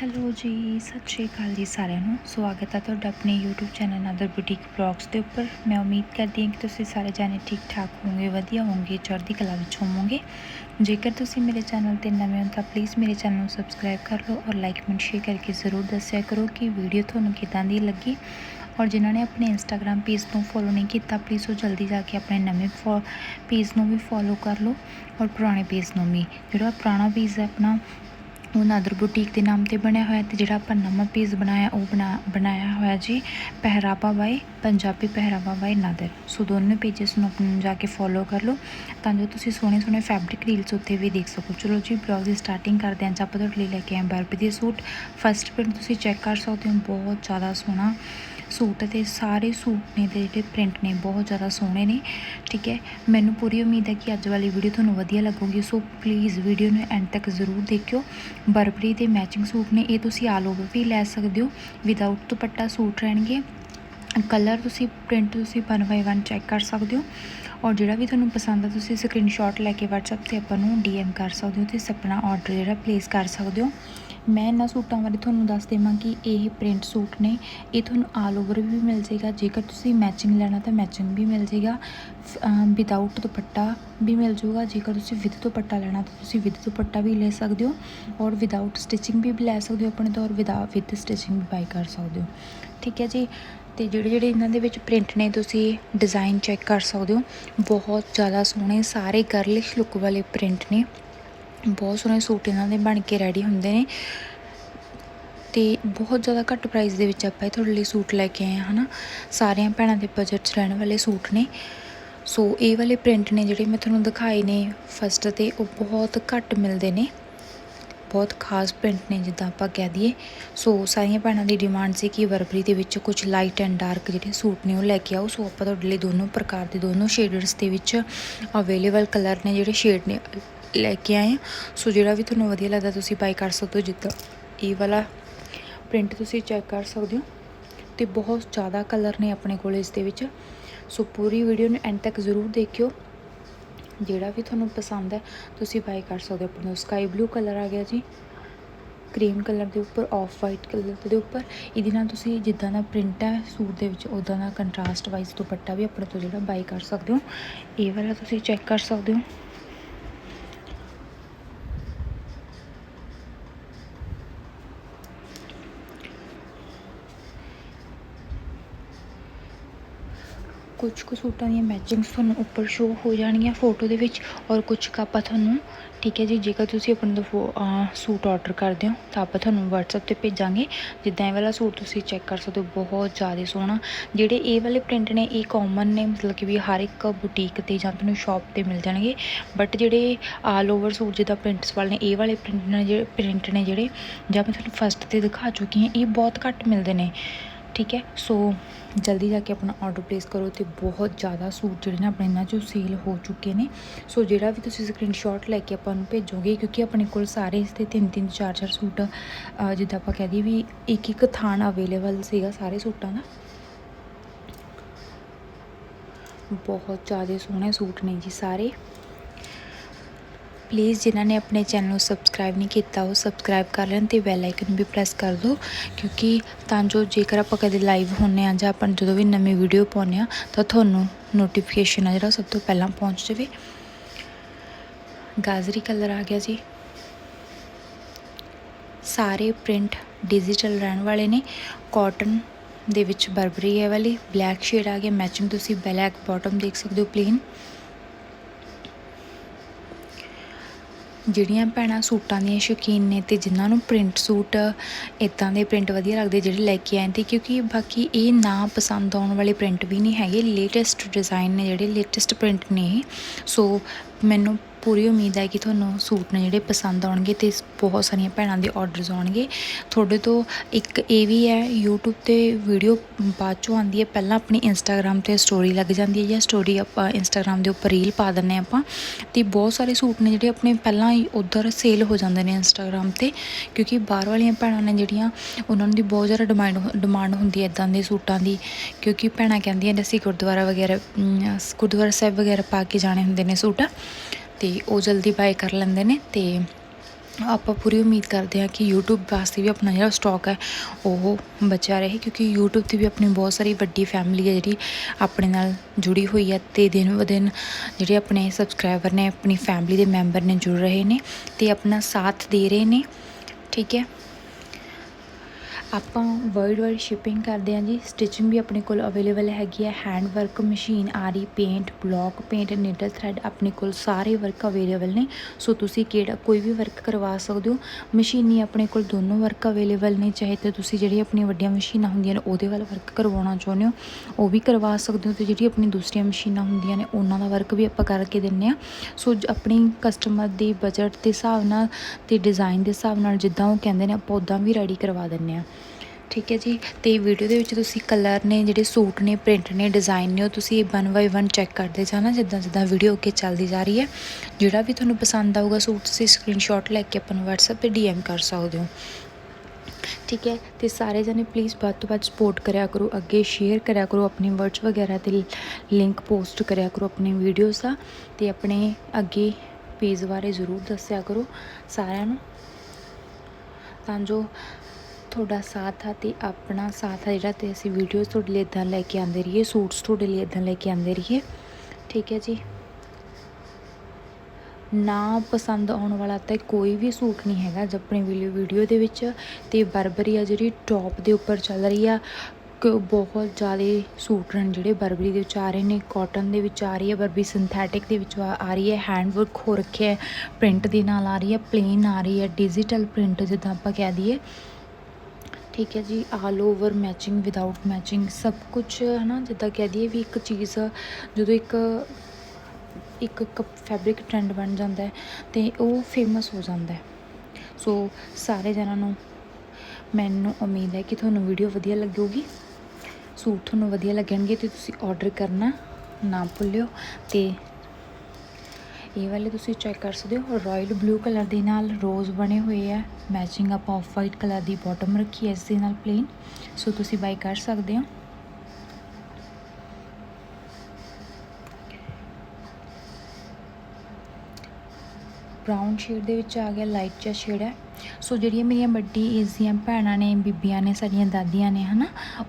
Hello ਜੀ, ਸਤਿ ਸ਼੍ਰੀ ਅਕਾਲ ਜੀ ਸਾਰਿਆਂ ਨੂੰ। ਸਵਾਗਤ ਹੈ ਤੁਹਾਡਾ ਆਪਣੇ YouTube ਚੈਨਲ ਨਦਰ ਬੁਟੀਕ ਬਲੌਗਸ ਦੇ ਉੱਪਰ। ਮੈਂ ਉਮੀਦ ਕਰਦੀ ਹਾਂ ਕਿ ਤੁਸੀਂ ਸਾਰੇ ਜਾਣੇ ਠੀਕ ਠਾਕ ਹੋਵੋਗੇ, ਵਧੀਆ ਹੋਵੋਗੇ, ਚੜ੍ਹਦੀ ਕਲਾ ਵਿੱਚ ਹੋਵੋਗੇ। ਜੇਕਰ ਤੁਸੀਂ ਮੇਰੇ ਚੈਨਲ ਤੇ ਨਵੇਂ ਹੋ ਤਾਂ ਪਲੀਜ਼ ਮੇਰੇ ਚੈਨਲ ਨੂੰ ਸਬਸਕ੍ਰਾਈਬ ਕਰ ਲਓ ਔਰ ਲਾਈਕ ਕਮੈਂਟ ਸ਼ੇਅਰ ਕਰਕੇ ਜ਼ਰੂਰ ਦੱਸਿਆ ਕਰੋ ਕਿ ਵੀਡੀਓ ਤੁਹਾਨੂੰ ਕਿਦਾਂ ਦੀ ਲੱਗੀ। ਔਰ ਜਿਨ੍ਹਾਂ ਨੇ ਆਪਣੇ ਇੰਸਟਾਗ੍ਰam ਪੇਜ ਨੂੰ ਫੋਲੋ ਨਹੀਂ ਕੀਤਾ ਪਲੀਜ਼ ਉਹ ਜਲਦੀ ਜਾ ਕੇ ਆਪਣੇ ਨਵੇਂ ਪੇਜ ਨੂੰ ਵੀ ਫੋਲੋ ਕਰ ਲਓ ਔਰ ਪੁਰਾਣੇ ਪੇਜ ਨੂੰ ਵੀ। ਜਿਹੜਾ ਪੁਰਾਣਾ ਪੇਜ ਹੈ ਆਪਣਾ ਉਹ ਨਾਦਰ ਬੁਟੀਕ ਦੇ ਨਾਮ ਤੇ ਬਣਿਆ ਹੋਇਆ ਤੇ ਜਿਹੜਾ ਆਪਾਂ ਨਵਾਂ ਪੇਜ ਬਣਾਇਆ, ਉਹ ਬਣਾ, ਬਣਾਇਆ ਹੋਇਆ ਜੀ ਪਹਿਰਾਵਾ ਬਾਈ, ਪੰਜਾਬੀ ਪਹਿਰਾਵਾ ਬਾਈ ਨਾਦਰ। ਸੋ ਦੋਨੋਂ ਪੇਜਸ ਨੂੰ ਆਪਣੇ ਜਾ ਕੇ ਫੋਲੋ ਕਰ ਲਓ, ਤਾਂ ਜੋ ਤੁਸੀਂ ਸੋਹਣੇ ਸੋਹਣੇ ਫੈਬਰਿਕ ਰੀਲਸ ਉੱਤੇ ਵੀ ਦੇਖ ਸਕੋ। ਚਲੋ ਜੀ ਬਲੌਗ ਦੀ ਸਟਾਰਟਿੰਗ ਕਰਦੇ ਹਾਂ, ਅੱਜ ਆਪਾਂ ਤੁਹਾਡੇ ਲਈ ਲੈ ਕੇ ਆਏ ਬਰਬੀ ਦੇ ਸੂਟ। ਫਸਟ ਪ੍ਰਿੰਟ ਤੁਸੀਂ ਚੈੱਕ ਕਰ ਸਕਦੇ ਹੋ, ਬਹੁਤ ਜ਼ਿਆਦਾ ਸੋਹਣਾ ਸੂਟ ਤੇ ਸਾਰੇ ਸੂਟ ਨੇ ਦੇ ਜਿਹੜੇ ਪ੍ਰਿੰਟ ਨੇ, ਬਹੁਤ ਜ਼ਿਆਦਾ ਸੋਹਣੇ ਨੇ, ਠੀਕ ਹੈ। ਮੈਨੂੰ ਪੂਰੀ ਉਮੀਦ ਹੈ ਕਿ ਅੱਜ ਵਾਲੀ ਵੀਡੀਓ ਤੁਹਾਨੂੰ ਵਧੀਆ ਲੱਗੂਗੀ ਸੋ ਪਲੀਜ਼ ਵੀਡੀਓ ਨੂੰ ਐਂਡ ਤੱਕ ਜ਼ਰੂਰ ਦੇਖਿਓ। ਬਰਬਰੀ ਦੇ ਮੈਚਿੰਗ ਸੂਟ ਨੇ, ਇਹ ਤੁਸੀਂ ਆਲ ਓਵਰ ਵੀ ਲੈ ਸਕਦੇ ਹੋ ਵਿਦਆਊਟ ਦੁਪੱਟਾ ਸੂਟ ਰਹਿਣਗੇ। ਕਲਰ ਤੁਸੀਂ ਪ੍ਰਿੰਟ ਤੁਸੀਂ ਵਨ ਬਾਈ ਵਨ ਚੈੱਕ ਕਰ ਸਕਦੇ ਹੋ, ਔਰ ਜਿਹੜਾ ਵੀ ਤੁਹਾਨੂੰ ਪਸੰਦ ਆ, ਤੁਸੀਂ ਸਕਰੀਨਸ਼ਾਟ ਲੈ ਕੇ WhatsApp ਤੇ ਆਪਾਂ ਨੂੰ DM ਕਰ ਸਕਦੇ ਹੋ ਤੇ ਆਪਣਾ ਆਰਡਰ ਜਿਹੜਾ ਪਲੇਸ ਕਰ ਸਕਦੇ ਹੋ। ਮੈਂ ਇਹਨਾਂ ਸੂਟਾਂ ਬਾਰੇ ਤੁਹਾਨੂੰ ਦੱਸ ਦੇਵਾਂ ਕਿ ਇਹ ਪ੍ਰਿੰਟ ਸੂਟ ਨੇ। ਇਹ ਤੁਹਾਨੂੰ ਆਲ ਓਵਰ ਵੀ ਮਿਲ ਜਾਏਗਾ। ਜੇਕਰ ਤੁਸੀਂ ਮੈਚਿੰਗ ਲੈਣਾ ਤਾਂ ਮੈਚਿੰਗ ਵੀ ਮਿਲ ਜਾਏਗਾ। ਵਿਦਆਊਟ ਦੁਪੱਟਾ ਵੀ ਮਿਲ ਜਾਊਗਾ। ਜੇਕਰ ਤੁਸੀਂ ਵਿਦ ਦੁਪੱਟਾ ਲੈਣਾ ਤਾਂ ਤੁਸੀਂ ਵਿਦ ਦੁਪੱਟਾ ਵੀ ਲੈ ਸਕਦੇ ਹੋ ਔਰ ਵਿਦਆਊਟ ਸਟਿਚਿੰਗ ਵੀ ਲੈ ਸਕਦੇ ਹੋ ਆਪਣੇ ਤੋਂ ਔਰ ਵਿਦਾ ਵਿਦ ਸਟਿਚਿੰਗ ਵੀ ਬਾਈ ਕਰ ਸਕਦੇ ਹੋ। ਠੀਕ ਹੈ ਜੀ? ਤੇ ਜਿਹੜੇ ਜਿਹੜੇ ਇਹਨਾਂ ਦੇ ਵਿੱਚ ਪ੍ਰਿੰਟ ਨੇ, ਤੁਸੀਂ ਡਿਜ਼ਾਈਨ ਚੈੱਕ ਕਰ ਸਕਦੇ ਹੋ। ਬਹੁਤ ਜ਼ਿਆਦਾ ਸੋਹਣੇ, ਸਾਰੇ ਗਰਲਿਸ਼ ਲੁੱਕ ਵਾਲੇ ਪ੍ਰਿੰਟ ਨੇ। ਬਹੁਤ ਸੋਹਣੇ ਸੂਟ ਇਹਨਾਂ ਦੇ ਬਣ ਕੇ ਰੈਡੀ ਹੁੰਦੇ ਨੇ। ਤੇ ਬਹੁਤ ਜ਼ਿਆਦਾ ਘੱਟ ਪ੍ਰਾਈਸ ਦੇ ਵਿੱਚ ਆਪਾਂ ਇਹ ਤੁਹਾਡੇ ਲਈ ਸੂਟ ਲੈ ਕੇ ਆਏ ਹਾਂ, ਹਨਾ? ਸਾਰਿਆਂ ਭੈਣਾਂ ਦੇ ਬਜਟ 'ਚ ਰਹਿਣ ਵਾਲੇ ਸੂਟ ਨੇ। ਸੋ ਇਹ ਵਾਲੇ ਪ੍ਰਿੰਟ ਨੇ ਜਿਹੜੇ ਮੈਂ ਤੁਹਾਨੂੰ ਦਿਖਾਏ ਨੇ ਫਸਟ ਤੇ, ਉਹ ਬਹੁਤ ਘੱਟ ਮਿਲਦੇ ਨੇ। ਬਹੁਤ ਖਾਸ ਪ੍ਰਿੰਟ ਨੇ ਜਿੱਦਾਂ ਆਪਾਂ ਕਹਿ ਦਈਏ। ਸੋ ਸਾਰੀਆਂ ਭੈਣਾਂ ਦੀ ਡਿਮਾਂਡ ਸੀ ਕਿ ਬਰਬਰੀ ਦੇ ਵਿੱਚ ਕੁਝ ਲਾਈਟ ਐਂਡ ਡਾਰਕ ਜਿਹੜੇ ਸੂਟ ਨੇ ਉਹ ਲੈ ਕੇ ਆਓ। ਸੋ ਆਪਾਂ ਤੁਹਾਡੇ ਲਈ ਦੋਨੋਂ ਪ੍ਰਕਾਰ ਦੇ, ਦੋਨੋਂ ਸ਼ੇਡਰਸ ਦੇ ਵਿੱਚ ਅਵੇਲੇਬਲ ਕਲਰ ਨੇ ਜਿਹੜੇ ਸ਼ੇਡ ਨੇ ਲੈ ਕੇ ਆਏ ਹਾਂ। ਸੋ ਜਿਹੜਾ ਵੀ ਤੁਹਾਨੂੰ ਵਧੀਆ ਲੱਗਦਾ ਤੁਸੀਂ ਬਾਈ ਕਰ ਸਕਦੇ ਹੋ, ਜਿੱਦਾਂ ਇਹ ਵਾਲਾ ਪ੍ਰਿੰਟ ਤੁਸੀਂ ਚੈੱਕ ਕਰ ਸਕਦੇ ਹੋ। ਤੇ ਬਹੁਤ ਜ਼ਿਆਦਾ ਕਲਰ ਨੇ ਆਪਣੇ ਕੋਲ ਇਸ ਦੇ ਵਿੱਚ। ਸੋ ਪੂਰੀ ਵੀਡੀਓ ਨੂੰ ਐਂਡ ਤੱਕ ਜ਼ਰੂਰ ਦੇਖਿਓ। ਜਿਹੜਾ ਵੀ ਤੁਹਾਨੂੰ ਪਸੰਦ ਹੈ, ਤੁਸੀਂ ਬਾਈ ਕਰ ਸਕਦੇ ਹੋ। ਆਪਣਾ ਸਕਾਈ ਬਲੂ ਕਲਰ ਆ ਗਿਆ ਜੀ। ਕਰੀਮ ਕਲਰ ਦੇ ਉੱਪਰ ਆਫ ਵਾਈਟ ਕਲਰ ਦੇ ਉੱਪਰ। ਇਹਦੇ ਨਾਲ ਤੁਸੀਂ ਜਿੱਦਾਂ ਦਾ ਪ੍ਰਿੰਟ ਹੈ, ਸੂਟ ਦੇ ਵਿੱਚ ਉਦਾਂ ਦਾ ਕੰਟਰਾਸਟ ਵਾਈਜ਼ ਦੁਪੱਟਾ ਵੀ ਆਪਣੇ ਤੋਂ ਜਿਹੜਾ ਬਾਈ ਕਰ ਸਕਦੇ ਹੋ। ਇਹ ਵਾਲਾ ਤੁਸੀਂ ਚੈੱਕ ਕਰ ਸਕਦੇ ਹੋ। ਕੁਝ ਕੁ ਸੂਟਾਂ ਦੀਆਂ ਮੈਚਿੰਗਸ ਤੁਹਾਨੂੰ ਉੱਪਰ ਸ਼ੋ ਹੋ ਜਾਣਗੀਆਂ ਫੋਟੋ ਦੇ ਵਿੱਚ ਔਰ ਕੁਝ ਕੁ ਆਪਾਂ ਤੁਹਾਨੂੰ, ਠੀਕ ਹੈ ਜੀ? ਜੇਕਰ ਤੁਸੀਂ ਆਪਣੇ ਤੋਂ ਸੂਟ ਆਰਡਰ ਕਰਦੇ ਹੋ, ਤਾਂ ਆਪਾਂ ਤੁਹਾਨੂੰ WhatsApp ਤੇ ਭੇਜਾਂਗੇ। ਜਿੱਦਾਂ ਇਹ ਵਾਲਾ ਸੂਟ ਤੁਸੀਂ ਚੈੱਕ ਕਰ ਸਕਦੇ ਹੋ, ਬਹੁਤ ਜ਼ਿਆਦਾ ਸੋਹਣਾ। ਜਿਹੜੇ ਇਹ ਵਾਲੇ ਪ੍ਰਿੰਟ ਨੇ, ਇਹ ਕਾਮਨ ਨੇ, ਮਤਲਬ ਕਿ ਵੀ ਹਰ ਇੱਕ ਬੁਟੀਕ ਤੇ ਜਾਂ ਤੁਹਾਨੂੰ ਸ਼ਾਪ ਤੇ ਮਿਲ ਜਾਣਗੇ। ਬਟ ਜਿਹੜੇ ਆਲ ਓਵਰ ਸੂਟ ਜਿੱਦਾਂ ਪ੍ਰਿੰਟਸ ਵਾਲੇ ਨੇ, ਇਹ ਵਾਲੇ ਪ੍ਰਿੰਟ ਨੇ, ਜਿਹੜੇ ਪ੍ਰਿੰਟ ਨੇ ਜਿਹੜੇ, ਜਾਂ ਮੈਂ ਤੁਹਾਨੂੰ ਫਸਟ ਤੇ ਦਿਖਾ ਚੁੱਕੀ ਹਾਂ, ਇਹ ਬਹੁਤ ਘੱਟ ਮਿਲਦੇ ਨੇ। ਠੀਕ ਹੈ? ਸੋ ਜਲਦੀ ਜਾ ਕੇ ਆਪਣਾ ਆਰਡਰ ਪਲੇਸ ਕਰੋ ਤੇ ਬਹੁਤ ਜ਼ਿਆਦਾ ਸੂਟ ਜਿਹੜੇ ਨੇ ਆਪਣੇ ਇਹਨਾਂ 'ਚੋਂ ਸੇਲ ਹੋ ਚੁੱਕੇ ਨੇ। ਸੋ ਜਿਹੜਾ ਵੀ ਤੁਸੀਂ ਸਕਰੀਨਸ਼ਾਟ ਲੈ ਕੇ ਆਪਾਂ ਨੂੰ ਭੇਜੋਗੇ, ਕਿਉਂਕਿ ਆਪਣੇ ਕੋਲ ਸਾਰੇ ਇਸ ਤੇ ਤਿੰਨ ਤਿੰਨ, ਚਾਰ ਚਾਰ ਸੂਟ ਜਿੱਦਾਂ ਆਪਾਂ ਕਹਿ ਦਈਏ ਵੀ ਇੱਕ ਇੱਕ ਥਾਣ ਅਵੇਲੇਬਲ ਸੀਗਾ ਸਾਰੇ ਸੂਟਾਂ ਦਾ। ਬਹੁਤ ਜ਼ਿਆਦਾ ਸੋਹਣੇ ਸੂਟ ਨੇ ਜੀ ਸਾਰੇ। ਪਲੀਜ਼ ਜਿਨ੍ਹਾਂ ਨੇ ਆਪਣੇ ਚੈਨਲ ਨੂੰ ਸਬਸਕ੍ਰਾਈਬ ਨਹੀਂ ਕੀਤਾ, ਉਹ ਸਬਸਕ੍ਰਾਈਬ ਕਰ ਲੈਣ ਤੇ ਬੈਲ ਆਈਕਨ ਵੀ ਪ੍ਰੈਸ ਕਰ ਦਿਓ, ਕਿਉਂਕਿ ਤਾਂ ਜੋ ਜੇਕਰ ਆਪਾਂ ਕਦੇ ਲਾਈਵ ਹੁੰਨੇ ਆ ਜਾਂ ਆਪਾਂ ਜਦੋਂ ਵੀ ਨਵੀਂ ਵੀਡੀਓ ਪਾਉਂਦੇ ਆ, ਤਾਂ ਤੁਹਾਨੂੰ ਨੋਟੀਫਿਕੇਸ਼ਨ ਆ ਜਿਹੜਾ ਸਭ ਤੋਂ ਪਹਿਲਾਂ ਪਹੁੰਚ ਜਾਵੇ। ਗਾਜ਼ਰੀ ਕਲਰ ਆ ਗਿਆ ਜੀ। ਸਾਰੇ ਪ੍ਰਿੰਟ ਡਿਜੀਟਲ ਰਹਿਣ ਵਾਲੇ ਨੇ। ਕਾਟਨ ਦੇ ਵਿੱਚ ਬਰਬਰੀ ਹੈ ਵਾਲੀ। ਬਲੈਕ ਸ਼ੇਡ ਆ ਗਿਆ। ਮੈਚਿੰਗ ਤੁਸੀਂ ਬਲੈਕ ਬਾਟਮ ਦੇਖ ਸਕਦੇ ਹੋ ਪਲੇਨ ਜਿਹੜੀਆਂ ਭੈਣਾਂ ਸੂਟਾਂ ਦੀਆਂ ਸ਼ੌਕੀਨ ਨੇ ਤੇ ਜਿਨ੍ਹਾਂ ਨੂੰ ਪ੍ਰਿੰਟ ਸੂਟ ਇਦਾਂ ਦੇ ਪ੍ਰਿੰਟ ਵਧੀਆ ਲੱਗਦੇ ਜਿਹੜੇ ਲੈ ਕੇ ਆਏ ਤੇ ਕਿਉਂਕਿ ਬਾਕੀ ਇਹ ਨਾ ਪਸੰਦ ਆਉਣ ਵਾਲੇ ਪ੍ਰਿੰਟ ਵੀ ਨਹੀਂ ਹੈਗੇ ਲੇਟੈਸਟ ਡਿਜ਼ਾਈਨ ਨੇ ਜਿਹੜੇ ਲੇਟੈਸਟ ਪ੍ਰਿੰਟ ਨੇ ਸੋ ਮੈਨੂੰ ਪੂਰੀ ਉਮੀਦ ਹੈ ਕਿ ਤੁਹਾਨੂੰ ਸੂਟ ਨੇ ਜਿਹੜੇ ਪਸੰਦ ਆਉਣਗੇ ਤੇ ਬਹੁਤ ਸਾਰੀਆਂ ਭੈਣਾਂ ਦੇ ਆਰਡਰਸ ਆਉਣਗੇ। ਤੁਹਾਡੇ ਤੋਂ ਇੱਕ ਇਹ ਵੀ ਹੈ, YouTube ਤੇ ਵੀਡੀਓ ਬਾਅਦ ਚੋਂ ਆਉਂਦੀ ਹੈ। ਪਹਿਲਾਂ ਆਪਣੀ Instagram ਤੇ ਸਟੋਰੀ ਲੱਗ ਜਾਂਦੀ ਹੈ ਜਾਂ ਸਟੋਰੀ ਆਪਾਂ Instagram ਦੇ ਉੱਪਰ ਰੀਲ ਪਾ ਦਿੰਨੇ ਆਪਾਂ। ਤੇ ਬਹੁਤ ਸਾਰੇ ਸੂਟ ਨੇ ਜਿਹੜੇ ਆਪਣੇ ਪਹਿਲਾਂ ਹੀ ਉਧਰ ਸੇਲ ਹੋ ਜਾਂਦੇ ਨੇ Instagram ਤੇ, ਕਿਉਂਕਿ ਬਾਹਰ ਵਾਲੀਆਂ ਭੈਣਾਂ ਨੇ ਜਿਹੜੀਆਂ, ਉਹਨਾਂ ਦੀ ਬਹੁਤ ਜ਼ਿਆਦਾ ਡਿਮਾਂਡ ਡਿਮਾਂਡ ਹੁੰਦੀ ਹੈ ਇਦਾਂ ਦੇ ਸੂਟਾਂ ਦੀ। ਕਿਉਂਕਿ ਭੈਣਾਂ ਕਹਿੰਦੀਆਂ ਨੇ ਅਸੀਂ ਗੁਰਦੁਆਰਾ ਵਗੈਰਾ ਗੁਰਦੁਆਰਾ ਸਾਹਿਬ ਵਗੈਰਾ ਪਾ ਕੇ ਜਾਣੇ ਹੁੰਦੇ ਨੇ ਸੂਟ। ਤੇ ਉਹ ਜਲਦੀ ਬਾਏ ਕਰ ਲੈਂਦੇ ਨੇ ਤੇ ਆਪਾਂ ਪੂਰੀ ਉਮੀਦ ਕਰਦੇ ਹਾਂ ਕਿ YouTube ਵਾਸਤੇ ਵੀ ਆਪਣਾ ਜਿਹੜਾ ਸਟਾਕ ਹੈ, ਉਹ ਬਚਿਆ ਰਹੇ ਕਿਉਂਕਿ YouTube ਤੇ ਵੀ ਆਪਣੀ ਬਹੁਤ ਸਾਰੀ ਵੱਡੀ ਫੈਮਿਲੀ ਹੈ ਜਿਹੜੀ ਆਪਣੇ ਨਾਲ ਜੁੜੀ ਹੋਈ ਹੈ ਤੇ ਦਿਨ ਬ ਦਿਨ ਜਿਹੜੇ ਆਪਣੇ ਸਬਸਕ੍ਰਾਈਬਰ ਨੇ, ਆਪਣੀ ਫੈਮਿਲੀ ਦੇ ਮੈਂਬਰ ਨੇ ਜੁੜ ਰਹੇ ਨੇ ਤੇ ਆਪਣਾ ਸਾਥ ਦੇ ਰਹੇ ਨੇ, ਠੀਕ ਹੈ? ਆਪਾਂ ਵਰਲਡ ਵਾਈਡ ਸ਼ਿਪਿੰਗ ਕਰਦੇ ਹਾਂ ਜੀ। ਸਟਿਚਿੰਗ ਵੀ ਆਪਣੇ ਕੋਲ ਅਵੇਲੇਬਲ ਹੈਗੀ ਹੈ। ਹੈਂਡ ਵਰਕ ਮਸ਼ੀਨ ਆਰੀ paint block paint needle thread ਆਪਣੇ ਕੋਲ ਸਾਰੇ ਵਰਕ ਅਵੇਲੇਬਲ ਨੇ। ਸੋ ਤੁਸੀਂ ਕਿਹੜਾ ਕੋਈ ਵੀ ਵਰਕ ਕਰਵਾ ਸਕਦੇ ਹੋ। ਮਸ਼ੀਨੀ ਆਪਣੇ ਕੋਲ ਦੋਨੋਂ ਵਰਕ ਅਵੇਲੇਬਲ ਨੇ। ਚਾਹੇ ਤਾਂ ਤੁਸੀਂ ਜਿਹੜੀ ਆਪਣੀਆਂ ਵੱਡੀਆਂ ਮਸ਼ੀਨਾਂ ਹੁੰਦੀਆਂ ਨੇ, ਉਹਦੇ ਵੱਲ ਵਰਕ ਕਰਵਾਉਣਾ ਚਾਹੁੰਦੇ ਹੋ। ਉਹ ਵੀ ਕਰਵਾ ਸਕਦੇ ਹੋ ਤੇ ਜਿਹੜੀ ਆਪਣੀ ਦੂਸਰੀਆਂ ਮਸ਼ੀਨਾਂ ਹੁੰਦੀਆਂ ਨੇ, ਉਹਨਾਂ ਦਾ ਵਰਕ ਵੀ ਆਪਾਂ ਕਰਕੇ ਦਿੰਨੇ ਆ ਸੋ ਆਪਣੀ ਕਸਟਮਰ ਦੀ ਬਜਟ ਦੇ ਹਿਸਾਬ ਨਾਲ ਤੇ ਡਿਜ਼ਾਈਨ ਦੇ ਹਿਸਾਬ ਨਾਲ ਜਿੱਦਾਂ ਉਹ ਕਹਿੰਦੇ ਨੇ, ਆਪਾਂ ਉਦਾਂ ਵੀ ਰੈਡੀ ਕਰਵਾ ਦਿੰਨੇ ਆ ਠੀਕ ਹੈ ਜੀ। ਤੇ ਵੀਡੀਓ ਦੇ ਵਿੱਚ ਤੁਸੀਂ ਕਲਰ ਨੇ, ਜਿਹੜੇ ਸੂਟ ਨੇ ਪ੍ਰਿੰਟ ਨੇ ਡਿਜ਼ਾਈਨ ਨੇ, ਉਹ ਤੁਸੀਂ ਵਨ ਬਾਈ ਵਨ ਚੈੱਕ ਕਰਦੇ ਜਾਣਾ, ਜਿੱਦਾਂ ਜਿੱਦਾਂ ਵੀਡੀਓ ਅੱਗੇ ਚੱਲਦੀ ਜਾ ਰਹੀ ਹੈ। ਜਿਹੜਾ ਵੀ ਤੁਹਾਨੂੰ ਪਸੰਦ ਆਊਗਾ ਸੂਟ, ਤੁਸੀਂ ਸਕਰੀਨਸ਼ਾਟ ਲੈ ਕੇ ਆਪਾਂ ਨੂੰ WhatsApp ਤੇ DM ਕਰ ਸਕਦੇ ਹੋ। ਠੀਕ ਹੈ। ਤੇ ਸਾਰੇ ਜਣੇ ਪਲੀਜ਼ ਵੱਧ ਤੋਂ ਵੱਧ ਸਪੋਰਟ ਕਰਿਆ ਕਰੋ, ਅੱਗੇ ਸ਼ੇਅਰ ਕਰਿਆ ਕਰੋ, ਆਪਣੇ ਵਰਡਸ ਵਗੈਰਾ ਤੇ ਲਿੰਕ ਪੋਸਟ ਕਰਿਆ ਕਰੋ ਆਪਣੇ ਵੀਡੀਓਜ਼ ਦਾ। ਤੇ ਆਪਣੇ ਅੱਗੇ ਪੇਜ ਬਾਰੇ ਜ਼ਰੂਰ ਦੱਸਿਆ ਕਰੋ ਸਾਰਿਆਂ ਨੂੰ। ਤਾਂ ਜੋ ਤੁਹਾਡਾ ਸਾਥ ਆ ਤੇ ਆਪਣਾ ਸਾਥ ਆ ਜਿਹੜਾ ਤੇ ਅਸੀਂ ਵੀਡੀਓਜ਼ ਤੁਹਾਡੇ ਲਈ ਇਦਾਂ ਲੈ ਕੇ ਆਉਂਦੇ ਰਹੀਏ ਸੂਟਸ ਤੁਹਾਡੇ ਲਈ ਇਦਾਂ ਲੈ ਕੇ ਆਉਂਦੇ ਰਹੀਏ। ਠੀਕ ਹੈ ਜੀ। ਨਾ ਪਸੰਦ ਆਉਣ ਵਾਲਾ ਤਾਂ ਕੋਈ ਵੀ ਸੂਟ ਨਹੀਂ ਹੈਗਾ ਜ ਆਪਣੀ ਵੀਡੀਓ ਵੀਡੀਓ ਦੇ ਵਿੱਚ ਤੇ ਬਰਬਰੀ ਆ ਜਿਹੜੀ ਟੌਪ ਦੇ ਉੱਪਰ ਚੱਲ ਰਹੀ ਆ। ਬਹੁਤ ਜ਼ਿਆਦਾ ਸੂਟ ਹਨ ਜਿਹੜੇ ਬਰਬਰੀ ਦੇ ਵਿੱਚ ਆ ਰਹੇ ਨੇ ਕਾਟਨ ਦੇ ਵਿੱਚ ਆ ਰਹੀ ਹੈ ਬਰਬਰੀ ਸਿੰਥੈਟਿਕ ਦੇ ਵਿੱਚ ਆ ਆ ਰਹੀ ਹੈ ਹੈਂਡਵਰਕ ਹੋ ਰੱਖਿਆ ਪ੍ਰਿੰਟ ਦੇ ਨਾਲ ਆ ਰਹੀ ਹੈ ਪਲੇਨ ਆ ਰਹੀ ਹੈ ਡਿਜੀਟਲ ਪ੍ਰਿੰਟ ਜਿੱਦਾਂ ਆਪਾਂ ਕਹਿ ਦਈਏ। ਠੀਕ ਹੈ ਜੀ all over matching without matching ਸਭ ਕੁਝ ਹੈ ਨਾ ਜਿੱਦਾਂ ਕਹਿ ਦਈਏ ਵੀ ਇੱਕ ਚੀਜ਼, ਜਦੋਂ ਇੱਕ ਇੱਕ ਫੈਬਰਿਕ ਟ੍ਰੈਂਡ ਬਣ ਜਾਂਦਾ ਹੈ, ਤੇ ਉਹ ਫੇਮਸ ਹੋ ਜਾਂਦਾ ਹੈ। ਸੋ ਸਾਰੇ ਜਣਾਂ ਨੂੰ ਮੈਨੂੰ ਉਮੀਦ ਹੈ ਕਿ ਤੁਹਾਨੂੰ ਵੀਡੀਓ ਵਧੀਆ ਲੱਗੂਗੀ। ਸੂਟ ਤੁਹਾਨੂੰ ਵਧੀਆ ਲੱਗਣਗੇ ਤੇ ਤੁਸੀਂ ਆਰਡਰ ਕਰਨਾ ਨਾ ਭੁੱਲਿਓ ਤੇ ਇਹ ਵਾਲੇ ਤੁਸੀਂ ਚੈੱਕ ਕਰ ਸਕਦੇ ਹੋ। ਰਾਇਲ ਬਲੂ ਕਲਰ ਦੇ ਨਾਲ ਰੋਜ਼ ਬਣੇ ਹੋਏ ਆ। ਮੈਚਿੰਗ ਆਪਾਂ ਆਫ ਵਾਈਟ ਕਲਰ ਦੀ ਬਾਟਮ ਰੱਖੀ ਹੈ ਇਸ ਦੇ ਨਾਲ ਪਲੇਨ ਸੋ ਤੁਸੀਂ ਬਾਈ ਕਰ ਸਕਦੇ ਹੋ। ਬ੍ਰਾਊਨ ਸ਼ੇਡ ਦੇ ਵਿੱਚ ਆ ਗਿਆ ਲਾਈਟ ਜਿਹਾ ਸ਼ੇਡ ਹੈ ਸੋ ਜਿਹੜੀਆਂ ਮੇਰੀਆਂ ਵੱਡੀ ਏਜ ਦੀਆਂ ਭੈਣਾਂ ਨੇ, ਬੀਬੀਆਂ ਨੇ, ਸਾਡੀਆਂ ਦਾਦੀਆਂ ਨੇ, ਹਨਾ,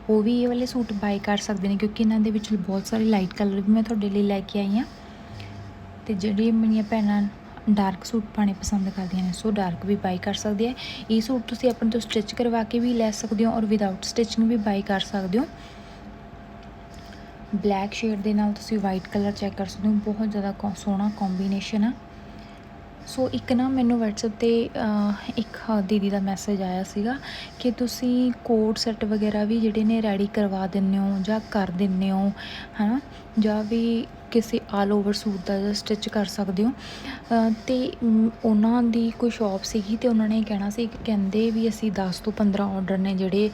ਉਹ ਵੀ ਇਹ ਵਾਲੇ ਸੂਟ ਬਾਈ ਕਰ ਸਕਦੇ ਨੇ, ਕਿਉਂਕਿ ਇਹਨਾਂ ਦੇ ਵਿੱਚ ਬਹੁਤ ਸਾਰੇ ਲਾਈਟ ਕਲਰ ਵੀ ਮੈਂ ਤੁਹਾਡੇ ਲਈ ਲੈ ਕੇ ਆਈ ਹਾਂ। ਤੇ ਜਿਹੜੀ ਮੇਰੀਆਂ ਭੈਣਾਂ ਡਾਰਕ ਸੂਟ ਪਾਣੇ ਪਸੰਦ ਕਰਦੀਆਂ ਨੇ, ਸੋ ਡਾਰਕ ਵੀ ਬਾਈ ਕਰ ਸਕਦੇ ਆ। ਇਹ ਸੂਟ ਤੁਸੀਂ ਆਪਣੇ ਤੋਂ ਸਟਿਚ ਕਰਵਾ ਕੇ ਵੀ ਲੈ ਸਕਦੇ ਹੋ ਔਰ ਵਿਦਆਊਟ ਸਟਿਚਿੰਗ ਵੀ ਬਾਈ ਕਰ ਸਕਦੇ ਹੋ। ਬਲੈਕ ਸ਼ੇਡ ਦੇ ਨਾਲ ਤੁਸੀਂ ਵਾਈਟ ਕਲਰ ਚੈੱਕ ਕਰ ਸਕਦੇ ਹੋ, ਬਹੁਤ ਜ਼ਿਆਦਾ ਕੌ- ਸੋਹਣਾ ਕੰਬੀਨੇਸ਼ਨ ਆ। ਸੋ ਇੱਕ ਨਾ ਮੈਨੂੰ WhatsApp ਤੇ ਇੱਕ ਦੀਦੀ ਦਾ ਮੈਸੇਜ ਆਇਆ ਸੀਗਾ ਕਿ ਤੁਸੀਂ ਕੋਡ ਸੈੱਟ ਵਗੈਰਾ ਵੀ ਜਿਹੜੇ ਨੇ ਰੈਡੀ ਕਰਵਾ ਦਿੰਦੇ ਹੋ ਜਾਂ ਕਰ ਦਿੰਦੇ ਹੋ, ਹਨਾ? ਜਾਂ ਵੀ ਕਿਸੇ ਆਲ ਓਵਰ ਸੂਟ ਦਾ ਸਟਿਚ ਕਰ ਸਕਦੇ ਹੋ। ਅਹ, ਤੇ ਉਹਨਾਂ ਦੀ ਕੋਈ ਸ਼ਾਪ ਸੀਗੀ ਤੇ ਉਹਨਾਂ ਨੇ ਕਹਿਣਾ ਸੀ ਕਹਿੰਦੇ ਵੀ ਅਸੀਂ 10 ਤੋਂ 15 ਆਰਡਰ ਨੇ ਜਿਹੜੇ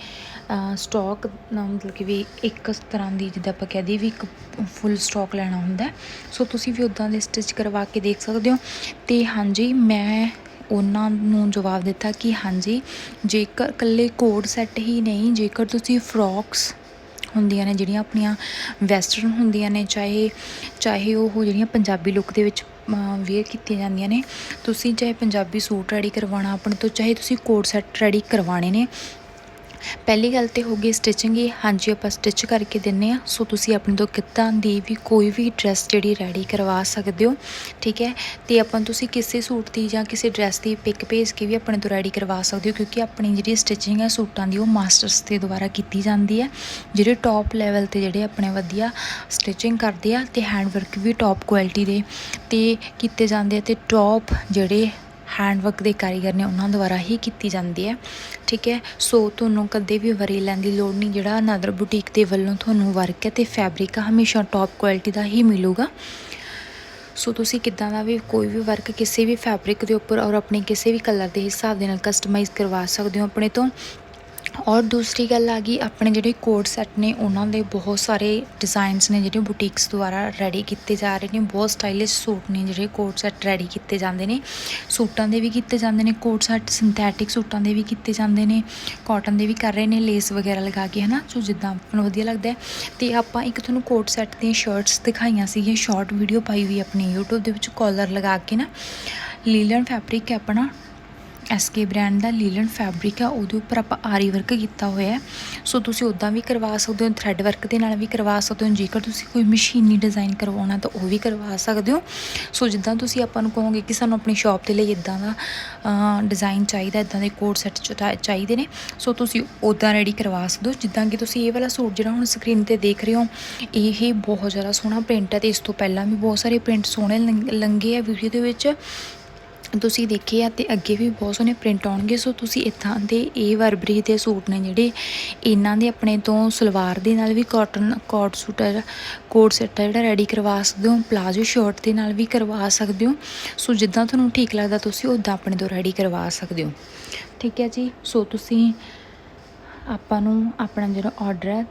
ਸਟਾਕ ਮਤਲਬ ਕਿ ਵੀ ਇੱਕ ਤਰ੍ਹਾਂ ਦੀ ਜਿੱਦਾਂ ਆਪਾਂ ਕਹਿ ਦਈਏ ਵੀ ਇੱਕ ਫੁੱਲ ਸਟਾਕ ਲੈਣਾ ਹੁੰਦਾ। ਸੋ ਤੁਸੀਂ ਵੀ ਉਦਾਂ ਦੇ ਸਟਿਚ ਕਰਵਾ ਕੇ ਦੇਖ ਸਕਦੇ ਹੋ। ਤੇ ਹਾਂਜੀ ਮੈਂ ਉਹਨਾਂ ਨੂੰ ਜਵਾਬ ਦਿੱਤਾ ਕਿ ਹਾਂਜੀ ਜੇਕਰ ਇਕੱਲੇ ਕੋਡ ਸੈੱਟ ਹੀ ਨਹੀਂ ਜੇਕਰ ਤੁਸੀਂ ਫਰੋਕਸ ਹੁੰਦੀਆਂ ਨੇ, ਜਿਹੜੀਆਂ ਆਪਣੀਆਂ ਵੈਸਟਰਨ ਹੁੰਦੀਆਂ ਨੇ, ਚਾਹੇ ਚਾਹੇ ਉਹ ਜਿਹੜੀਆਂ ਪੰਜਾਬੀ ਲੁੱਕ ਦੇ ਵਿੱਚ ਵੇਅਰ ਕੀਤੀਆਂ ਜਾਂਦੀਆਂ ਨੇ। ਤੁਸੀਂ ਚਾਹੇ ਪੰਜਾਬੀ ਸੂਟ ਰੈਡੀ ਕਰਵਾਉਣਾ, ਆਪਣੇ ਤੋਂ ਚਾਹੇ ਤੁਸੀਂ ਕੋਟ ਸੈੱਟ ਰੈਡੀ ਕਰਵਾਉਣੇ ਨੇ ਪਹਿਲੀ ਗੱਲ ਤੇ ਹੋ ਗਈ ਸਟਿਚਿੰਗ ਹੀ। ਹਾਂਜੀ, ਆਪਾਂ ਸਟਿਚ ਕਰਕੇ ਦਿੰਨੇ ਆ ਸੋ ਤੁਸੀਂ ਆਪਣੇ ਤੋਂ ਕਿੱਦਾਂ ਦੀ ਵੀ ਕੋਈ ਵੀ ਡਰੈਸ ਜਿਹੜੀ ਰੈਡੀ ਕਰਵਾ ਸਕਦੇ ਹੋ, ਠੀਕ ਹੈ? ਤੇ ਆਪਾਂ ਤੁਸੀਂ ਕਿਸੇ ਸੂਟ ਦੀ ਜਾਂ ਕਿਸੇ ਡਰੈਸ ਦੀ ਪਿਕ ਭੇਜ ਕੇ ਵੀ ਆਪਣੇ ਤੋਂ ਰੈਡੀ ਕਰਵਾ ਸਕਦੇ ਹੋ, ਕਿਉਂਕਿ ਆਪਣੀ ਜਿਹੜੀ ਸਟਿਚਿੰਗ ਹੈ ਸੂਟਾਂ ਦੀ ਉਹ ਮਾਸਟਰਸ ਦੇ ਦੁਆਰਾ ਕੀਤੀ ਜਾਂਦੀ ਹੈ। ਜਿਹੜੇ ਟੌਪ ਲੈਵਲ ਤੇ ਜਿਹੜੇ ਆਪਣੇ ਵਧੀਆ ਸਟਿਚਿੰਗ ਕਰਦੇ ਆ, ਤੇ ਹੈਂਡ ਵਰਕ ਵੀ ਟੌਪ ਕੁਆਲਿਟੀ ਦੇ ਤੇ ਕੀਤੇ ਜਾਂਦੇ ਆ, ਤੇ ਟੌਪ ਜਿਹੜੇ ਹੈਂਡਵਰਕ ਦੇ ਕਾਰੀਗਰ ਨੇ ਉਹਨਾਂ ਦੁਆਰਾ ਹੀ ਕੀਤੀ ਜਾਂਦੀ ਹੈ। ਠੀਕ ਹੈ? ਸੋ ਤੁਹਾਨੂੰ ਕਦੇ ਵੀ ਵਰੀ ਲੈਣ ਦੀ ਲੋੜ ਨਹੀਂ, ਜਿਹੜਾ ਨਦਰ ਬੁਟੀਕ ਦੇ ਵੱਲੋਂ ਤੁਹਾਨੂੰ ਵਰਕ ਹੈ ਤੇ ਫੈਬਰਿਕ ਹਮੇਸ਼ਾ ਟੌਪ ਕੁਆਲਿਟੀ ਦਾ ਹੀ ਮਿਲੂਗਾ। ਸੋ ਤੁਸੀਂ ਕਿੱਦਾਂ ਦਾ ਵੀ ਕੋਈ ਵੀ ਵਰਕ ਕਿਸੇ ਵੀ ਫੈਬਰਿਕ ਦੇ ਉੱਪਰ ਔਰ ਆਪਣੇ ਕਿਸੇ ਵੀ ਕਲਰ ਦੇ ਹਿਸਾਬ ਦੇ ਨਾਲ ਕਸਟਮਾਈਜ਼ ਕਰਵਾ ਸਕਦੇ ਹੋ, ਆਪਣੇ ਤੋਂ ਔਰ ਦੂਸਰੀ ਗੱਲ ਆ ਗਈ, ਆਪਣੇ ਜਿਹੜੇ ਕੋਟ ਸੈੱਟ ਨੇ, ਉਹਨਾਂ ਦੇ ਬਹੁਤ ਸਾਰੇ ਡਿਜ਼ਾਈਨਸ ਨੇ, ਜਿਹੜੇ ਬੁਟੀਕਸ ਦੁਆਰਾ ਰੈਡੀ ਕੀਤੇ ਜਾ ਰਹੇ ਨੇ। ਬਹੁਤ ਸਟਾਈਲਿਸ਼ ਸੂਟ ਨੇ ਜਿਹੜੇ ਕੋਟ ਸੈੱਟ ਰੈਡੀ ਕੀਤੇ ਜਾਂਦੇ ਨੇ। ਸੂਟਾਂ ਦੇ ਵੀ ਕੀਤੇ ਜਾਂਦੇ ਨੇ ਕੋਟ ਸੈੱਟ ਸਿੰਥੈਟਿਕ ਸੂਟਾਂ ਦੇ ਵੀ ਕੀਤੇ ਜਾਂਦੇ ਨੇ ਕਾਟਨ ਦੇ ਵੀ ਕਰ ਰਹੇ ਨੇ ਲੇਸ ਵਗੈਰਾ ਲਗਾ ਕੇ, ਹਨਾ? ਸੋ ਜਿੱਦਾਂ ਆਪਾਂ ਨੂੰ ਵਧੀਆ ਲੱਗਦਾ ਹੈ। ਤੇ ਆਪਾਂ ਇੱਕ ਤੁਹਾਨੂੰ ਕੋਟ ਸੈੱਟ ਦੀਆਂ ਸ਼ਰਟਸ ਦਿਖਾਈਆਂ ਸੀਗੀਆਂ ਸ਼ਾਰਟ ਵੀਡੀਓ ਪਾਈ ਹੋਈ ਆਪਣੀ YouTube ਦੇ ਵਿੱਚ ਕਾਲਰ ਲਗਾ ਕੇ ਨਾ। ਲੀਲਨ ਫੈਬਰਿਕ ਹੈ ਆਪਣਾ ਐਸਕੇ ਬ੍ਰਾਂਡ ਦਾ ਲੀਲਨ ਫੈਬਰਿਕ ਆ, ਉਹਦੇ ਉੱਪਰ ਆਪਾਂ ਆਰੀ ਵਰਕ ਕੀਤਾ ਹੋਇਆ ਸੋ ਤੁਸੀਂ ਉਦਾਂ ਵੀ ਕਰਵਾ ਸਕਦੇ ਹੋ ਥ੍ਰੈਡ ਵਰਕ ਦੇ ਨਾਲ ਵੀ ਕਰਵਾ ਸਕਦੇ ਹੋ। ਜੇਕਰ ਤੁਸੀਂ ਕੋਈ ਮਸ਼ੀਨੀ ਡਿਜ਼ਾਈਨ ਕਰਵਾਉਣਾ, ਤਾਂ ਉਹ ਵੀ ਕਰਵਾ ਸਕਦੇ ਹੋ। ਸੋ ਜਿੱਦਾਂ ਤੁਸੀਂ ਆਪਾਂ ਨੂੰ ਕਹੋਗੇ ਕਿ ਸਾਨੂੰ ਆਪਣੀ ਸ਼ਾਪ ਦੇ ਲਈ ਇਦਾਂ ਦਾ ਡਿਜ਼ਾਈਨ ਚਾਹੀਦਾ ਇਦਾਂ ਦੇ ਕੋਡ ਸੈੱਟ ਚਾਹੀਦੇ ਨੇ। ਸੋ ਤੁਸੀਂ ਉਦਾਂ ਰੈਡੀ ਕਰਵਾ ਸਕਦੇ ਹੋ। ਜਿੱਦਾਂ ਕਿ ਤੁਸੀਂ ਇਹ ਵਾਲਾ ਸੂਟ ਜਿਹੜਾ ਹੁਣ ਸਕਰੀਨ ਤੇ ਦੇਖ ਰਹੇ ਹੋ, ਇਹ ਬਹੁਤ ਜ਼ਿਆਦਾ ਸੋਹਣਾ ਪ੍ਰਿੰਟ ਹੈ ਤੇ ਇਸ ਤੋਂ ਪਹਿਲਾਂ ਵੀ ਬਹੁਤ ਸਾਰੇ ਪ੍ਰਿੰਟ ਸੋਹਣੇ ਲੰਗ- ਲੰਗੇ ਆ ਵੀਡੀਓ ਦੇ ਵਿੱਚ। ਤੁਸੀਂ ਦੇਖੇ ਆ ਤੇ ਅੱਗੇ ਵੀ ਬਹੁਤ ਸੋਹਣੇ ਪ੍ਰਿੰਟ ਆਉਣਗੇ, ਸੋ ਤੁਸੀਂ ਇੱਥਾਂ ਦੇ ਇਹ ਵਰਬਰੀ ਦੇ ਸੂਟ ਨੇ ਜਿਹੜੇ, ਇਹਨਾਂ ਦੇ ਆਪਣੇ ਤੋਂ ਸਲਵਾਰ ਦੇ ਨਾਲ ਵੀ cotton coat suit coat set ਜਿਹੜਾ ਰੈਡੀ ਕਰਵਾ ਸਕਦੇ ਹੋ ਪਲਾਜ਼ੋ ਸ਼ਰਟ ਦੇ ਨਾਲ ਵੀ ਕਰਵਾ ਸਕਦੇ ਹੋ। ਸੋ ਜਿੱਦਾਂ ਤੁਹਾਨੂੰ ਠੀਕ ਲੱਗਦਾ ਤੁਸੀਂ ਉਦਾਂ ਆਪਣੇ ਤੋਂ ਰੈਡੀ ਕਰਵਾ ਸਕਦੇ ਹੋ। ਠੀਕ ਹੈ ਜੀ, ਸੋ ਤੁਸੀਂ ਆਪਾਂ ਨੂੰ ਆਪਣਾ ਜਿਹੜਾ ਆਰਡਰ ਹੈ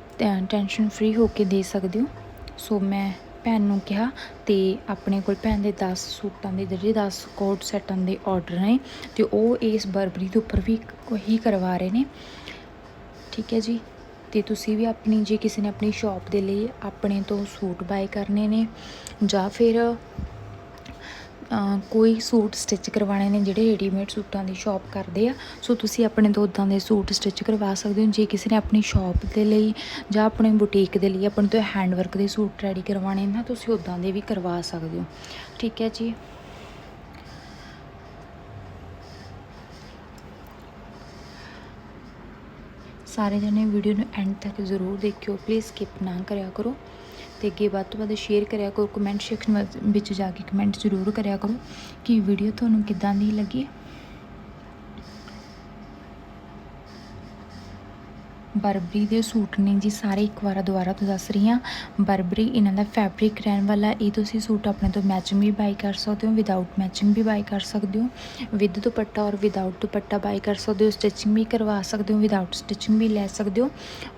ਟੈਨਸ਼ਨ ਫ੍ਰੀ ਹੋ ਕੇ ਦੇ ਸਕਦੇ ਹੋ। ਸੋ ਮੈਂ ਭੈਣ ਨੂੰ ਕਿਹਾ ਅਤੇ ਆਪਣੇ ਕੋਲ ਭੈਣ ਦੇ 10 ਸੂਟਾਂ ਦੇ ਜਿਹੜੇ 10 ਕੋਟ ਸੈਟਾਂ ਦੇ ਆਰਡਰ ਨੇ ਅਤੇ ਉਹ ਇਸ ਬਰਬਰੀ ਦੇ ਉੱਪਰ ਵੀ ਹੀ ਕਰਵਾ ਰਹੇ ਨੇ। ਠੀਕ ਹੈ ਜੀ? ਤੇ ਤੁਸੀਂ ਵੀ ਆਪਣੀ, ਜੇ ਕਿਸੇ ਨੇ ਆਪਣੀ ਸ਼ਾਪ ਦੇ ਲਈ ਆਪਣੇ ਤੋਂ ਸੂਟ ਬਾਏ ਕਰਨੇ ਨੇ ਜਾਂ ਫਿਰ ਕੋਈ ਸੂਟ ਸਟਿਚ ਕਰਵਾਉਣੇ ਨੇ ਜਿਹੜੇ ਰੈਡੀਮੇਡ ਸੂਟਾਂ ਦੀ ਸ਼ਾਪ ਕਰਦੇ ਆ। ਸੋ ਤੁਸੀਂ ਆਪਣੇ ਤੋਂ ਉਦਾਂ ਦੇ ਸੂਟ ਸਟਿਚ ਕਰਵਾ ਸਕਦੇ ਹੋ। ਜੇ ਕਿਸੇ ਨੇ ਆਪਣੀ ਸ਼ਾਪ ਦੇ ਲਈ ਜਾਂ ਆਪਣੇ ਬੁਟੀਕ ਦੇ ਲਈ ਆਪਣੇ ਤੋਂ ਹੈਂਡ ਵਰਕ ਦੇ ਸੂਟ ਰੈਡੀ ਕਰਵਾਉਣੇ ਨਾ ਤੁਸੀਂ ਉਦਾਂ ਦੇ ਵੀ ਕਰਵਾ ਸਕਦੇ ਹੋ। ਠੀਕ ਹੈ ਜੀ? ਸਾਰੇ ਜਣੇ ਵੀਡੀਓ ਨੂੰ ਐਂਡ ਤੱਕ ਜ਼ਰੂਰ ਦੇਖਿਓ। ਪਲੀਜ਼ ਸਕਿਪ ਨਾ ਕਰਿਆ ਕਰੋ। ਤੇ ਅੱਗੇ ਵੱਧ ਤੋਂ ਵੱਧ ਸ਼ੇਅਰ ਕਰਿਆ ਕਰੋ ਕਮੈਂਟ ਸੈਕਸ਼ਨ ਵਿੱਚ ਜਾ ਕੇ ਕਮੈਂਟ ਜ਼ਰੂਰ ਕਰਿਆ ਕਰੋ ਕਿ ਵੀਡੀਓ ਤੁਹਾਨੂੰ ਕਿੱਦਾਂ ਦੀ ਲੱਗੀ। ਬਰਬਰੀ ਦੇ ਸੂਟ ਨੇ ਜੀ, ਸਾਰੇ ਇੱਕ ਵਾਰ ਦੁਬਾਰਾ ਤੋਂ ਦੱਸ ਰਹੀ ਹਾਂ। ਬਰਬਰੀ ਇਹਨਾਂ ਦਾ ਫੈਬਰਿਕ ਰਹਿਣ ਵਾਲਾ, ਇਹ ਤੁਸੀਂ ਸੂਟ ਆਪਣੇ ਤੋਂ ਮੈਚਿੰਗ ਵੀ ਬਾਈ ਕਰ ਸਕਦੇ ਹੋ ਵਿਦਆਊਟ ਮੈਚਿੰਗ ਵੀ ਬਾਈ ਕਰ ਸਕਦੇ ਹੋ। ਵਿਦ ਦੁਪੱਟਾ ਔਰ ਵਿਦਆਊਟ ਦੁਪੱਟਾ ਬਾਈ ਕਰ ਸਕਦੇ ਹੋ ਸਟਿਚਿੰਗ ਵੀ ਕਰਵਾ ਸਕਦੇ ਹੋ ਵਿਦਆਊਟ ਸਟਿਚਿੰਗ ਵੀ ਲੈ ਸਕਦੇ ਹੋ।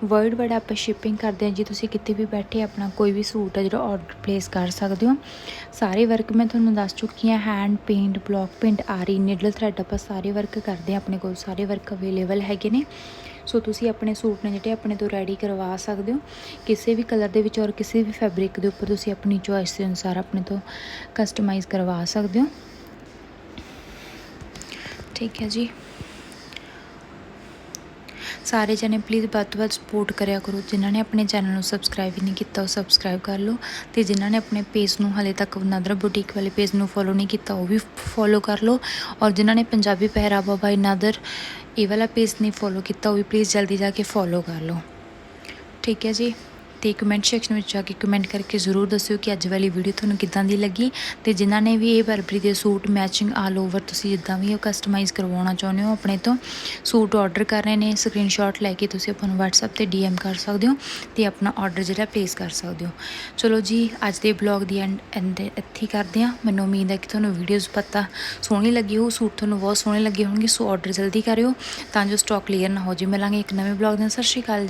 ਵਰਲਡ ਵਾਈਡ ਆਪਾਂ ਸ਼ਿਪਿੰਗ ਕਰਦੇ ਹਾਂ ਜੀ, ਤੁਸੀਂ ਕਿਤੇ ਵੀ ਬੈਠੇ ਆਪਣਾ ਕੋਈ ਵੀ ਸੂਟ ਹੈ ਜਿਹੜਾ ਆਰਡਰ ਪਲੇਸ ਕਰ ਸਕਦੇ ਹੋ। ਸਾਰੇ ਵਰਕ ਮੈਂ ਤੁਹਾਨੂੰ ਦੱਸ ਚੁੱਕੀ ਹਾਂ hand paint block paint aari needle thread ਆਪਾਂ ਸਾਰੇ ਵਰਕ ਕਰਦੇ ਹਾਂ, ਆਪਣੇ ਕੋਲ ਸਾਰੇ ਵਰਕ ਅਵੇਲੇਬਲ ਹੈਗੇ ਨੇ। ਸੋ ਤੁਸੀਂ ਆਪਣੇ ਸੂਟ ਨੇ ਜਿਹੜੇ ਆਪਣੇ ਤੋਂ ਰੈਡੀ ਕਰਵਾ ਸਕਦੇ ਹੋ। ਕਿਸੇ ਵੀ ਕਲਰ ਦੇ ਵਿੱਚ ਔਰ ਕਿਸੇ ਵੀ ਫੈਬਰਿਕ ਦੇ ਉੱਪਰ ਤੁਸੀਂ ਆਪਣੀ ਚੋਇਸ ਦੇ ਅਨੁਸਾਰ ਆਪਣੇ ਤੋਂ ਕਸਟਮਾਈਜ਼ ਕਰਵਾ ਸਕਦੇ ਹੋ। ਠੀਕ ਹੈ ਜੀ। ਸਾਰੇ ਜਣੇ ਪਲੀਜ਼ ਵੱਧ ਤੋਂ ਵੱਧ ਸਪੋਰਟ ਕਰਿਆ ਕਰੋ। ਜਿਨ੍ਹਾਂ ਨੇ ਆਪਣੇ ਚੈਨਲ ਨੂੰ ਸਬਸਕ੍ਰਾਈਬ ਹੀ ਨਹੀਂ ਕੀਤਾ, ਉਹ ਸਬਸਕ੍ਰਾਈਬ ਕਰ ਲਓ। ਤੇ ਜਿਨ੍ਹਾਂ ਨੇ ਆਪਣੇ ਪੇਜ ਨੂੰ ਹਲੇ ਤੱਕ ਨਦਰ ਬੁਟੀਕ ਵਾਲੇ ਪੇਜ ਨੂੰ ਫੋਲੋ ਨਹੀਂ ਕੀਤਾ, ਉਹ ਵੀ ਫੋਲੋ ਕਰ ਲਓ। ਔਰ ਜਿਨ੍ਹਾਂ ਨੇ ਪੰਜਾਬੀ ਪਹਿਰਾਵਾ ਬਾਈ ਨਾਦਰ, ਇਹ ਵਾਲਾ ਪੇਜ ਨਹੀਂ ਫੋਲੋ ਕੀਤਾ, ਉਹ ਵੀ ਪਲੀਜ਼ ਜਲਦੀ ਜਾ ਕੇ ਫੋਲੋ ਕਰ ਲਓ। ਠੀਕ ਹੈ ਜੀ? ਤੇ ਕਮੈਂਟ ਸੈਕਸ਼ਨ ਵਿੱਚ ਜਾ ਕੇ ਕਮੈਂਟ ਕਰਕੇ ਜ਼ਰੂਰ ਦੱਸਿਓ ਕਿ ਅੱਜ ਵਾਲੀ ਵੀਡੀਓ ਤੁਹਾਨੂੰ ਕਿੱਦਾਂ ਦੀ ਲੱਗੀ ਤੇ ਜਿਨ੍ਹਾਂ ਨੇ ਵੀ ਇਹ ਬਰਬਰੀ ਦੇ ਸੂਟ ਮੈਚਿੰਗ ਆਲ ਓਵਰ ਤੁਸੀਂ ਜਿੱਦਾਂ ਵੀ ਉਹ ਕਸਟਮਾਈਜ਼ ਕਰਵਾਉਣਾ ਚਾਹੁੰਦੇ ਹੋ ਆਪਣੇ ਤੋਂ ਸੂਟ ਆਰਡਰ ਰਹੇ ਨੇ ਸਕਰੀਨਸ਼ਾਟ ਲੈ ਕੇ ਤੁਸੀਂ ਆਪਾਂ ਨੂੰ WhatsApp ਤੇ DM ਕਰ ਸਕਦੇ ਹੋ ਤੇ ਆਪਣਾ ਆਰਡਰ ਜਿਹੜਾ ਪਲੇਸ ਕਰ ਸਕਦੇ ਹੋ। ਚਲੋ ਜੀ, ਅੱਜ ਦੇ ਬਲੌਗ ਦੀ ਐਂਡ ਐਂਡ ਇੱਥੇ ਹੀ ਕਰਦੇ ਹਾਂ। ਮੈਨੂੰ ਉਮੀਦ ਹੈ ਕਿ ਤੁਹਾਨੂੰ ਵੀਡੀਓਜ਼ ਪਤਾ ਸੋਹਣੀ ਲੱਗੀ ਹੋ ਸੂਟ ਤੁਹਾਨੂੰ ਬਹੁਤ ਸੋਹਣੇ ਲੱਗੇ ਹੋਣਗੇ, ਸੋ ਆਰਡਰ ਜਲਦੀ ਕਰਿਓ ਤਾਂ ਜੋ ਸਟਾਕ ਕਲੀਅਰ ਨਾ ਹੋ ਜੇ ਮਿਲਾਂਗੇ ਇੱਕ ਨਵੇਂ ਬਲੌਗ ਨਾਲ। ਸਤਿ ਸ਼੍ਰੀ ਅਕਾਲ ਜੀ।